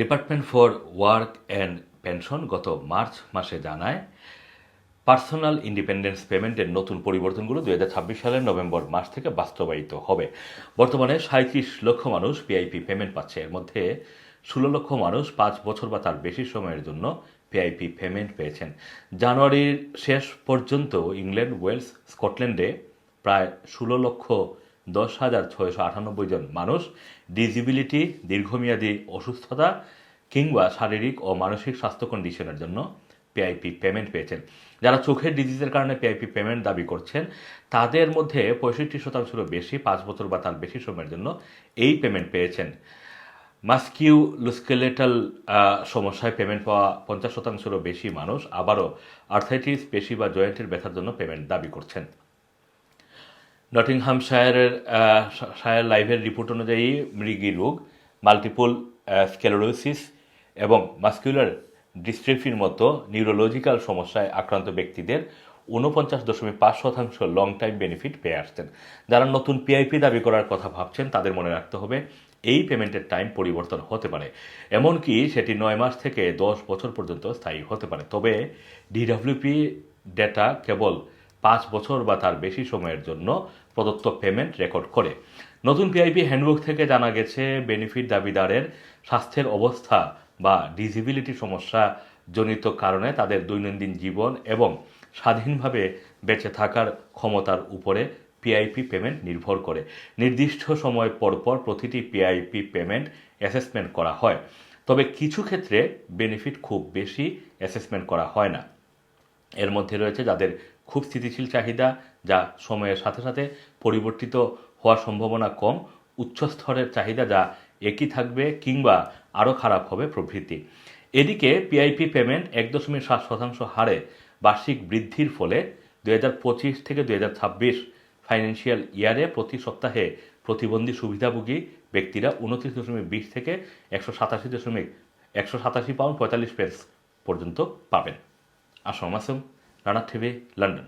Department for work and pension গত March মাসে জানায় পার্সোনাল ইন্ডিপেন্ডেন্স পেমেন্টের নতুন পরিবর্তনগুলো দু হাজার ছাব্বিশ সালের নভেম্বর মাস থেকে বাস্তবায়িত হবে। বর্তমানে সাঁত্রিশ লক্ষ মানুষ পিআইপি পেমেন্ট পাচ্ছে। এর মধ্যে ষোলো লক্ষ মানুষ পাঁচ বছর বা তার বেশি সময়ের জন্য পিআইপি পেমেন্ট পেয়েছেন। জানুয়ারির শেষ পর্যন্ত ইংল্যান্ড, ওয়েলস, স্কটল্যান্ডে প্রায় ষোলো লক্ষ দশ হাজার ছয়শো আটানব্বই জন মানুষ ডিজিবিলিটি, দীর্ঘমেয়াদী অসুস্থতা কিংবা শারীরিক ও মানসিক স্বাস্থ্য কন্ডিশনের জন্য পিআইপি পেমেন্ট পেয়েছেন। যারা চোখের ডিজিজের কারণে পিআইপি পেমেন্ট দাবি করছেন, তাদের মধ্যে পঁয়ষট্টি শতাংশেরও বেশি, পাঁচ বছর বা তার বেশি সময়ের জন্য এই পেমেন্ট পেয়েছেন। মাস্কিউ লুস্কেলেটাল সমস্যায় পেমেন্ট পাওয়া পঞ্চাশ শতাংশেরও বেশি মানুষ আবারও আর্থাইটিস পেশি বা জয়েন্টের ব্যথার জন্য পেমেন্ট দাবি করছেন। নটিংহামশায়ারের আহ, শায়ার লাইভের রিপোর্ট অনুযায়ী মৃগী রোগ মাল্টিপল স্কেলোরোসিস এবং মাস্কুলার ডিস্ট্রিফির মতো নিউরোলজিক্যাল সমস্যায় আক্রান্ত ব্যক্তিদের ঊনপঞ্চাশ দশমিক পাঁচ শতাংশ লং টাইম বেনিফিট পেয়ে আসছেন। যারা নতুন পিআইপি দাবি করার কথা ভাবছেন তাদের মনে রাখতে হবে এই পেমেন্টের টাইম পরিবর্তন হতে পারে। এমনকি সেটি নয় মাস থেকে দশ বছর পর্যন্ত স্থায়ী হতে পারে। তবে ডিডব্লিউপি ডেটা কেবল পাঁচ বছর বা তার বেশি সময়ের জন্য প্রদত্ত পেমেন্ট রেকর্ড করে। নতুন পিআইপি হ্যান্ডবুক থেকে জানা গেছে, বেনিফিট দাবিদারের স্বাস্থ্যের অবস্থা বা ডিজিবিলিটি সমস্যা জনিত কারণে তাদের দৈনন্দিন জীবন এবং স্বাধীনভাবে বেঁচে থাকার ক্ষমতার উপরে পিআইপি পেমেন্ট নির্ভর করে। নির্দিষ্ট সময় পরপর প্রতিটি পিআইপি পেমেন্ট অ্যাসেসমেন্ট করা হয়। তবে কিছু ক্ষেত্রে বেনিফিট খুব বেশি অ্যাসেসমেন্ট করা হয় না। এর মধ্যে রয়েছে যাদের খুব স্থিতিশীল চাহিদা, যা সময়ের সাথে সাথে পরিবর্তিত হওয়ার সম্ভাবনা কম উচ্চ স্তরের চাহিদা যা একই থাকবে কিংবা আরও খারাপ হবে প্রভৃতি। এদিকে পিআইপি পেমেন্ট এক দশমিক সাত শতাংশ হারে বার্ষিক বৃদ্ধির ফলে দুই পঁচিশ থেকে দুই ছাব্বিশ ফাইন্যান্সিয়াল ইয়ারে প্রতি সপ্তাহে প্রতিবন্ধী সুবিধাভোগী ব্যক্তিরা উনত্রিশ দশমিক বিশ থেকে একশো সাতাশি দশমিক একশো সাতাশি পাউন্ড পঁয়তাল্লিশ পেন্স পর্যন্ত পাবেন। Assam Assam Rana TV London.